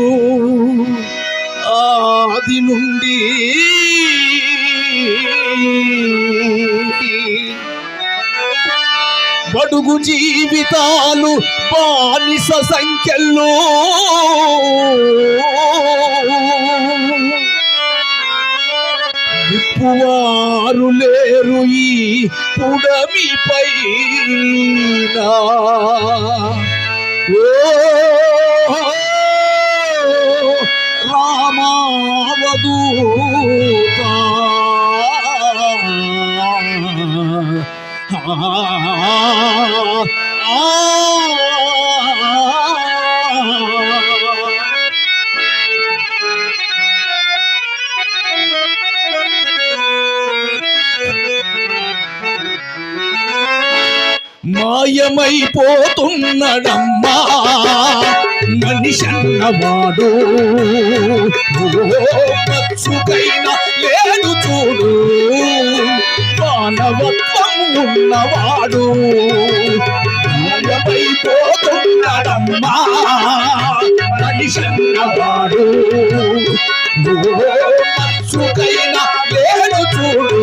ఆధిపత్య ఆది నుండి బడుగు జీవితాలు బానిస సంఖ్యల్లో విప్పువారు లేరు ఈ పుడమి పైన. ఓ రామావధూత మాయమైపోతున్నడమ్మా మనిషన్నవాడు మచ్చుకైనా లేదు చూడు. మానవత్వం ఉన్నవాడు మాయమైపోతున్నడమ్మా మనిషన్నవాడు మచ్చుకైనా లేదు చూడు.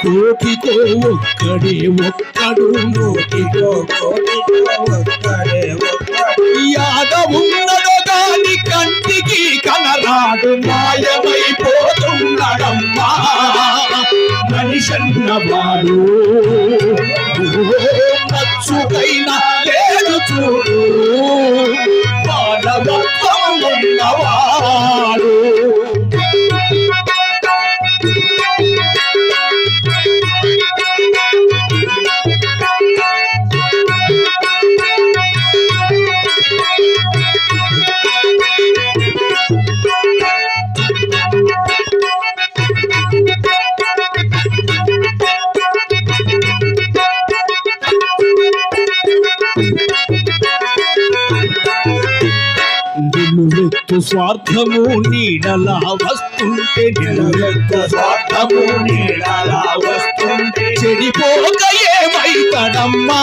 కోటికో ఒక్కడే ఒక్కడు నూటికో కోటికో ఒక్కడే ఒక్కడు. యాదవున్నదో దాని కంటికి కనరాడు మాయమైపోతున్నాడమ్మా మనిషన్నవాడు. నచ్చుకైనా లేదు చూడు. నిలువెత్తు స్వార్థము నీడలా వస్తుంటే నిలువెత్తు స్వార్థము నీడలా వస్తుంటే చెడిపోక ఏమైతడమ్మా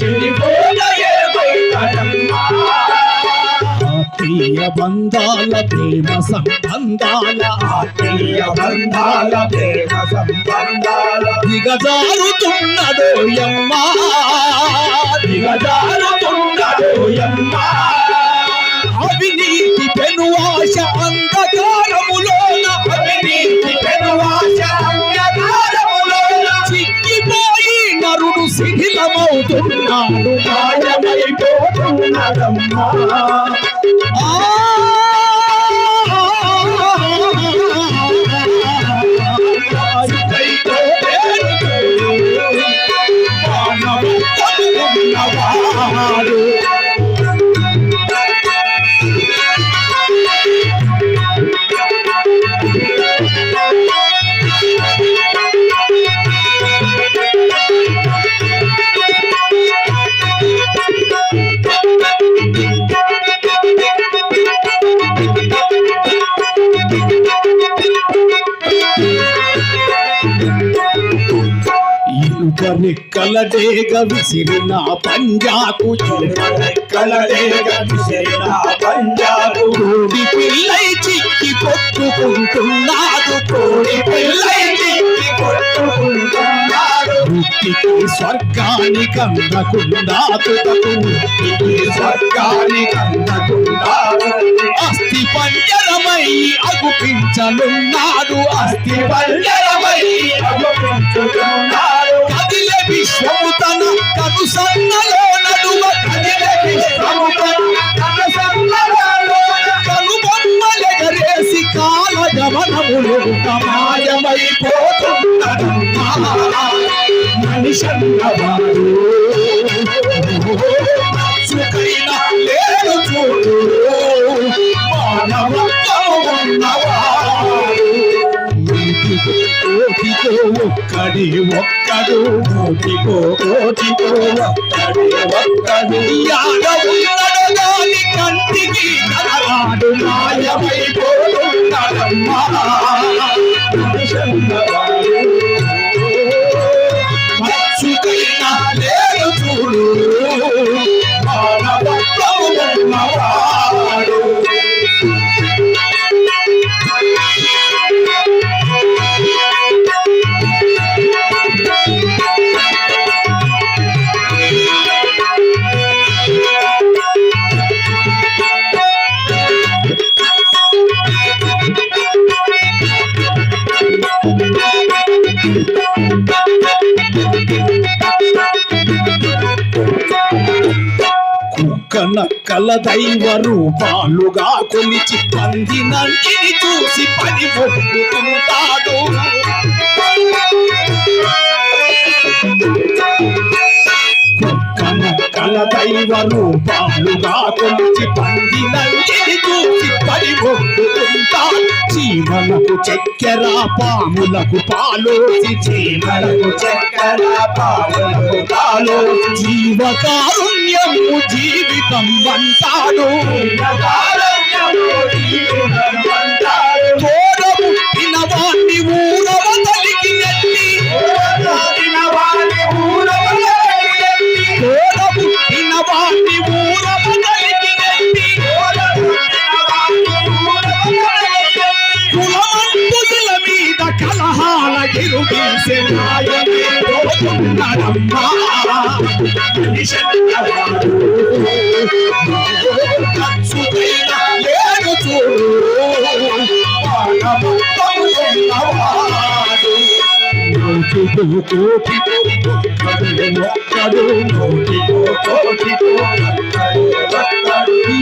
చెడిపోక ఏమైతడమ్మా ఆత్మీయ బంధాల ప్రేమ సంబంధాల ఆత్మీయ బంధాల ప్రేమ సంబంధాల దిగజారుతున్నడోయమ్మా దిగజారుతున్నడోయమ్మా అవినీతి పెనువాశ అంధకారములోన అవినీతి పెనువాశ అంధకారములోన చిక్కిపోయి నరుడు శిథిలమవుతున్నాడు మాయమైపోతున్నాడమ్మా ఆ మానవత్వమున్నవాడు ఇనుక రెక్కల విసిరిన పంజాకు ఇనుక రెక్కల డేగ విసిరిన పంజాకు. కోడి పిల్లై చిక్కి కొట్టుకుంటున్నాడు కోడి పిల్లై చిక్కి కొట్టుకుంటున్నాడు. వృత్తికి స్వర్గాన్ని అందకుండా వృత్తికి స్వర్గాన్ని స్వర్గానికి అస్థి పంజరమై అగుపించనున్నాడు అస్థి పంజరమై అగుపించుతున్నాడు విశ్వము తన కను సన్నలో నడువ కదిలే విశ్వము తన కను సన్నలో కను బొమ్మలెగరేసి కాల గమనములు మనిషన్నవాడు. లేడు చూడు. మానవత్వం ఉన్నవాడు. ఒక్కడు కోటికో కోటికో ఒక్కడు ఒక్కడు యాడవున్నడు దాని కంటికి కనరాడు మాయమైపోతున్నాడమ్మా. మన కల దైవ రూపాలుగా కొలిచి పందినంటిని చూసి పని మొక్కుతుంటాడు నక్కల దైవ రూపాలుగా కొలిచి పందినంటిని చూసి పడి మొక్కుతుంటాడు చీమలకు చక్కెర పాములకు పాలోసి చీమలకు చక్కెర పాములకు పాలో జీవకారుణ్యము జీవితం అంటాడు తోడ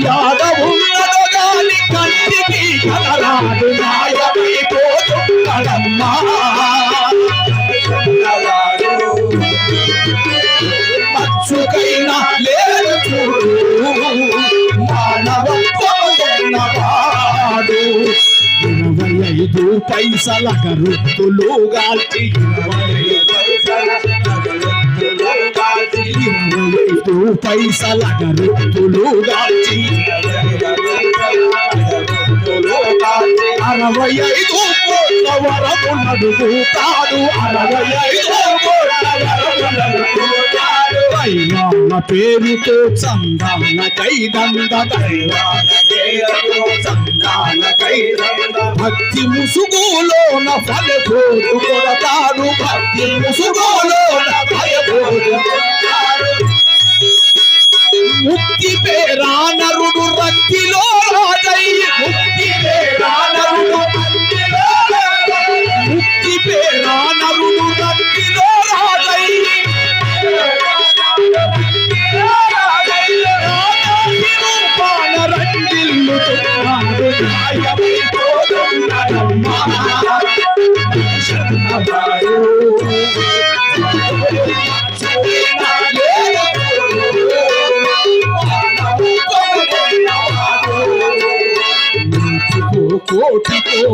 యాదవున్నడు గాని కంటికి కలరాడు మాయమైపోతున్నాడమ్మా ఐదు పైసల గరుత్తులు గాల్చి ఇరవై ఐదు పైసల గరుత్తులు గాల్చి అరవై ఐదు కోట్ల వరకు నడుగుతాడు అరవై ఐదు కోట్ల వరకు నడుగుతాడు దైవాల పేరుతో చందాల కైదంద దైవాల భక్తి ముసుగులోన ఫలకోరు కొడతాడు భక్తి ముసుగులోన ఫలకోరు కొడతాడు ముక్తి పేరా నరుడు రక్తిలో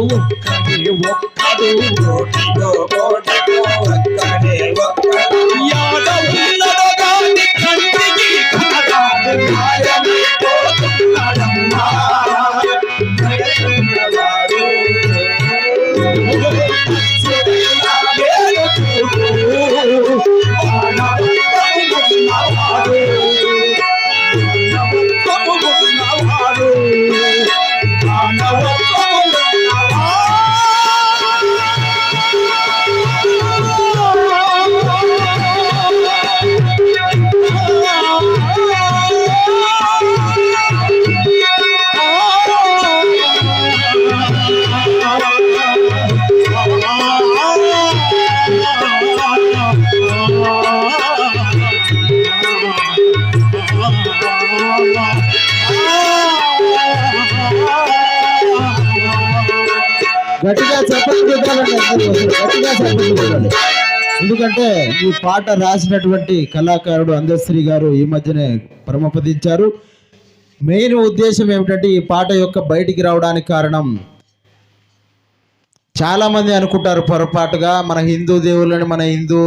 ఒక్కడే ఒక్కడు కోటికో కోటికో ఒక్కడే ఒక్కడు గట్టిగా చెప్పండి ఎందుకంటే ఈ పాట రాసినటువంటి కళాకారుడు అందశ్రీ గారు ఈ మధ్యనే పరమపదించారు మెయిన్ ఉద్దేశం ఏమిటంటే ఈ పాట యొక్క బయటికి రావడానికి కారణం చాలామంది అనుకుంటారు పొరపాటుగా మన హిందూ దేవుళ్ళని మన హిందూ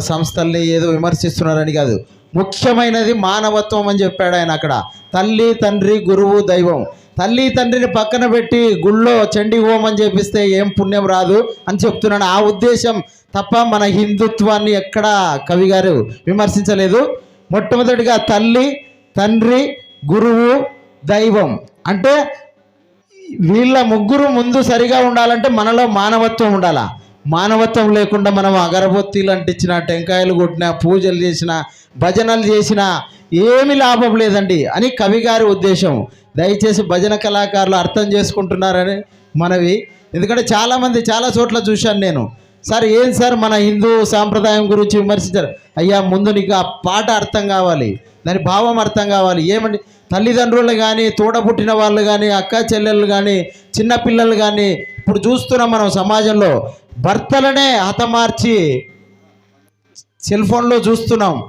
సంస్థల్ని ఏదో విమర్శిస్తున్నారని కాదు. ముఖ్యమైనది మానవత్వం అని చెప్పాడు ఆయన అక్కడ. తల్లి తండ్రి గురువు దైవం. తల్లి తండ్రిని పక్కన పెట్టి గుళ్ళో చండీ హోమం చేపిస్తే ఏం పుణ్యం రాదు అని చెప్తున్నాను ఆ ఉద్దేశం తప్ప మన హిందుత్వాన్ని ఎక్కడా కవి గారు విమర్శించలేదు. మొట్టమొదటిగా తల్లి తండ్రి గురువు దైవం. అంటే వీళ్ళ ముగ్గురు ముందు సరిగా ఉండాలంటే మనలో మానవత్వం ఉండాలా? మానవత్వం లేకుండా మనం అగరబొత్తిలు అంటించిన టెంకాయలు కొట్టిన పూజలు చేసిన భజనలు చేసిన ఏమి లాభం లేదండి అని కవి గారి ఉద్దేశం. దయచేసి భజన కళాకారులు అర్థం చేసుకుంటున్నారని మనవి. ఎందుకంటే చాలామంది చాలా చోట్ల చూశాను నేను. సార్ ఏం సార్ మన హిందూ సాంప్రదాయం గురించి విమర్శించారు? అయ్యా ముందు నీకు ఆ పాట అర్థం కావాలి. దాని భావం అర్థం కావాలి. ఏమండి? తల్లిదండ్రులు కానీ తోడబుట్టిన వాళ్ళు కానీ అక్క చెల్లెళ్ళు కానీ చిన్నపిల్లలు కానీ ఇప్పుడు చూస్తున్నాం మనం సమాజంలో. భర్తలనే హతమార్చి సెల్ ఫోన్లో చూస్తున్నాం.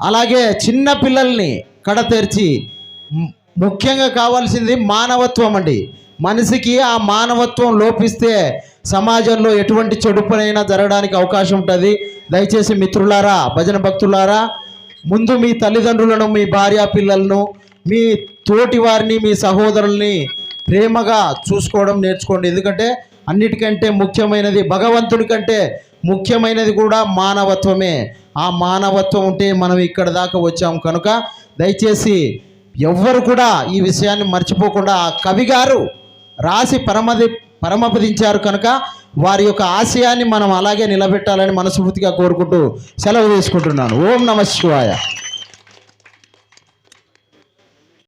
అలాగే చిన్న పిల్లల్ని కడ తెరిచి ముఖ్యంగా కావాల్సింది మానవత్వం అండి. మనిషికి ఆ మానవత్వం లోపిస్తే సమాజంలో ఎటువంటి చెడు పనైనా జరగడానికి అవకాశం ఉంటుంది. దయచేసి మిత్రులారా భజన భక్తులారా ముందు మీ తల్లిదండ్రులను మీ భార్య పిల్లలను మీ తోటి వారిని మీ సహోదరుల్ని ప్రేమగా చూసుకోవడం నేర్చుకోండి. ఎందుకంటే అన్నిటికంటే ముఖ్యమైనది భగవంతుడి కంటే ముఖ్యమైనది కూడా మానవత్వమే. ఆ మానవత్వం ఉంటే మనం ఇక్కడ దాకా వచ్చాం కనుక దయచేసి ఎవ్వరు కూడా ఈ విషయాన్ని మర్చిపోకుండా ఆ కవి గారు రాసి పరమది పరమపదించారు కనుక వారి యొక్క ఆశయాన్ని మనం అలాగే నిలబెట్టాలని మనస్ఫూర్తిగా కోరుకుంటూ సెలవు తీసుకుంటున్నాను. ఓం నమ శివాయ.